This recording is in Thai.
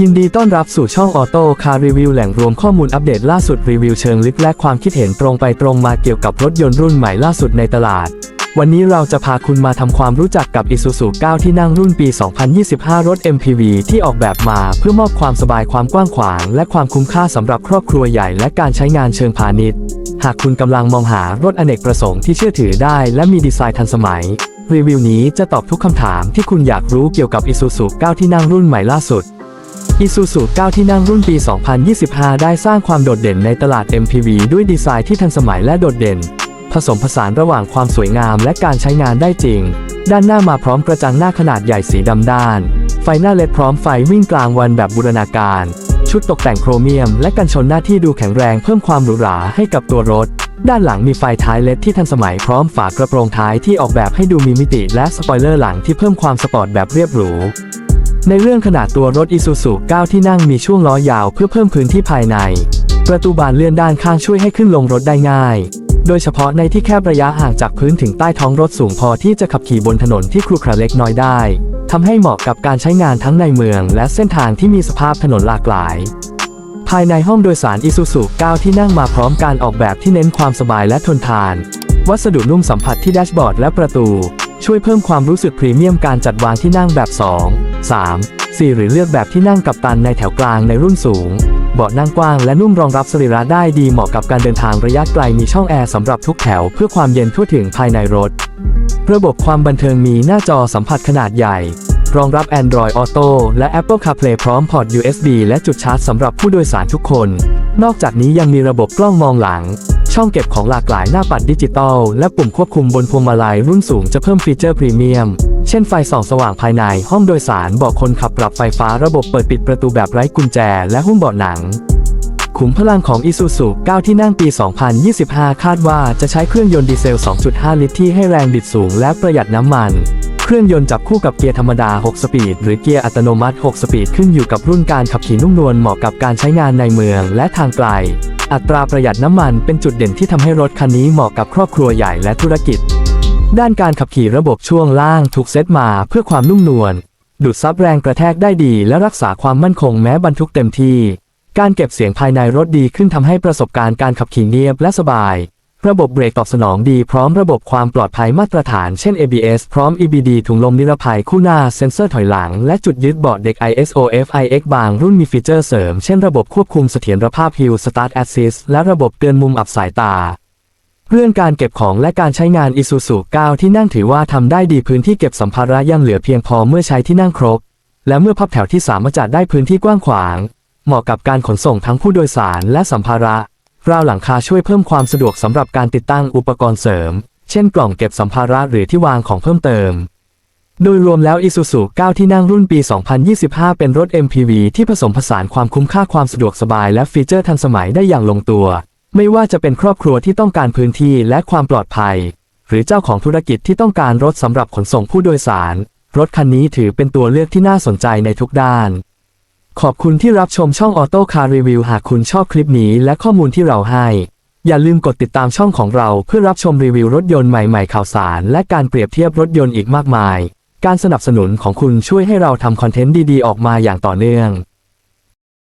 ยินดีต้อนรับสู่ช่องออโต้คาร์รีวิวแหล่งรวมข้อมูลอัปเดตล่าสุดรีวิวเชิงลึกและความคิดเห็นตรงไปตรงมาเกี่ยวกับรถยนต์รุ่นใหม่ล่าสุดในตลาด วันนี้เราจะพาคุณมาทำความรู้จักกับ Isuzu 9 ที่นั่งรุ่นปี 2025 รถ MPV ที่ออกแบบมาเพื่อมอบความสบายความกว้างขวาง และความคุ้มค่าสำหรับครอบครัวใหญ่และการใช้งานเชิงพาณิชย์ หากคุณกำลังมองหารถอเนกประสงค์ที่เชื่อถือได้ และมีดีไซน์ทันสมัย รีวิวนี้จะตอบทุกคำถามที่คุณอยากรู้เกี่ยวกับ Isuzu 9 ที่นั่งรุ่นใหม่ล่าสุด Isuzu 9 ที่นั่งรุ่นปี 2025 ได้สร้างความโดดเด่นในตลาด MPV ด้วยดีไซน์ที่ทันสมัยและโดดเด่น ผสมผสานระหว่างความสวยงามและการใช้งานได้จริง ด้านหน้ามาพร้อมกระจังหน้าขนาดใหญ่สีดำด้าน ไฟหน้าเล็ดพร้อมไฟวิ่งกลางวันแบบบูรณาการ ชุดตกแต่งโครเมียม และกันชนหน้าที่ดูแข็งแรงเพิ่มความหรูหราให้กับตัวรถ ด้านหลังมีไฟท้ายเล็ดที่ทันสมัยพร้อมฝากระโปรงท้ายที่ออกแบบให้ดูมีมิติและสปอยเลอร์หลังที่เพิ่มความสปอร์ตแบบเรียบหรู ในเรื่องขนาดตัวรถ Isuzu 9ที่นั่งมีช่วงล้อยาวเพื่อเพิ่มพื้นที่ภายใน ประตูบานเลื่อนด้านข้างช่วยให้ขึ้นลงรถได้ง่าย โดยเฉพาะในที่แคบระยะห่างจากพื้นถึงใต้ท้องรถสูงพอที่จะขับขี่บนถนนที่ครุขระเล็กน้อยได้ทำให้เหมาะกับการใช้งานทั้งในเมือง และเส้นทางที่มีสภาพถนนหลากหลาย ภายในห้องโดยสาร Isuzu 9ที่นั่งมาพร้อมการออกแบบที่เน้นความสบายและทนทาน วัสดุนุ่มสัมผัสที่แดชบอร์ดและประตู ช่วยเพิ่มความรู้สึกพรีเมียมการจัดวางที่นั่งแบบ 2 3 4 หรือเลือกแบบที่นั่งกับตันในแถวกลางในรุ่นสูง เบาะนั่งกว้างและนุ่มรองรับสรีระได้ดีเหมาะกับการเดินทางระยะไกลมีช่องแอร์สำหรับทุกแถวเพื่อความเย็นทั่วถึงภายในรถ ระบบความบันเทิงมีหน้าจอสัมผัสขนาดใหญ่ รองรับ Android Auto และ Apple CarPlay พร้อมพอร์ต USB และจุดชาร์จสำหรับผู้โดยสารทุกคน นอกจากนี้ยังมีระบบกล้องมองหลัง ช่องเก็บของหลากหลายหน้าปัดดิจิตอลและปุ่มควบคุมบนพวงมาลัยรุ่นสูงจะเพิ่มฟีเจอร์พรีเมียม เช่นไฟส่องสว่างภายใน ห้องโดยสารบาะคนขับปรับไฟฟ้าระบบเปิดปิดประตูแบบไร้กุญแจ และหุ้มเบาะหนังขุมพลังของ Isuzu 9 ที่นั่งปี 2025 คาดว่าจะใช้เครื่องยนต์ดีเซล 2.5 ลิตรที่ให้แรงบิดสูงและประหยัดน้ำมัน เครื่องยนต์จับคู่กับเกียร์ธรรมดา 6 สปีด หรือเกียร์อัตโนมัติ 6 สปีด ขึ้นอยู่กับรุ่นการขับขี่นุ่มนวลเหมาะกับการใช้งานในเมืองและทางไกล อัตราประหยัดน้ำมันเป็นจุดเด่นที่ทำให้รถคันนี้เหมาะกับครอบครัวใหญ่และธุรกิจ ด้านการขับขี่ระบบช่วงล่างถูกเซตมาเพื่อความนุ่มนวล ดูดซับแรงกระแทกได้ดีและรักษาความมั่นคงแม้บรรทุกเต็มที่ การเก็บเสียงภายในรถดีขึ้นทำให้ประสบการณ์การขับขี่เนียบและสบาย ระบบเบรกตอบสนองดีพร้อมระบบความปลอดภัยมาตรฐานเช่น ABS พร้อม EBD ถุงลมนิรภัยคู่หน้าเซ็นเซอร์ถอยหลัง และจุดยึดเบาะเด็ก ISOFIX บางรุ่นมีฟีเจอร์เสริม เช่นระบบควบคุมเสถียรภาพ Hill Start Assist และระบบเตือนมุมอับสายตา เรื่องการเก็บของและการใช้งาน Isuzu 9 ที่นั่งถือว่าทำได้ดีพื้นที่เก็บสัมภาระยังเหลือเพียงพอเมื่อใช้ที่นั่งครบ และเมื่อพับแถวที่สามารถจัดได้พื้นที่กว้างขวาง เหมาะกับการขนส่งทั้งผู้โดยสารและสัมภาระ ราวหลังคาช่วยเพิ่มความสะดวกสำหรับการติดตั้งอุปกรณ์เสริม เช่นกล่องเก็บสัมภาระหรือที่วางของเพิ่มเติม โดยรวมแล้ว Isuzu 9 ที่นั่งรุ่นปี 2025 เป็นรถ MPV ที่ผสมผสานความคุ้มค่าความสะดวกสบายและฟีเจอร์ทันสมัยได้อย่างลงตัว ไม่ว่าจะเป็นครอบครัวที่ต้องการพื้นที่และความปลอดภัย หรือเจ้าของธุรกิจที่ต้องการรถสำหรับขนส่งผู้โดยสาร รถคันนี้ถือเป็นตัวเลือกที่น่าสนใจในทุกด้าน ขอบคุณที่รับชมช่อง Auto Car Review หากคุณชอบคลิปนี้และข้อมูลที่เราให้ อย่าลืมกดติดตามช่องของเราเพื่อรับชมรีวิวรถยนต์ใหม่ๆข่าวสาร และการเปรียบเทียบรถยนต์อีกมากมาย การสนับสนุนของคุณช่วยให้เราทำคอนเทนต์ดีๆ ออกมาอย่างต่อเนื่อง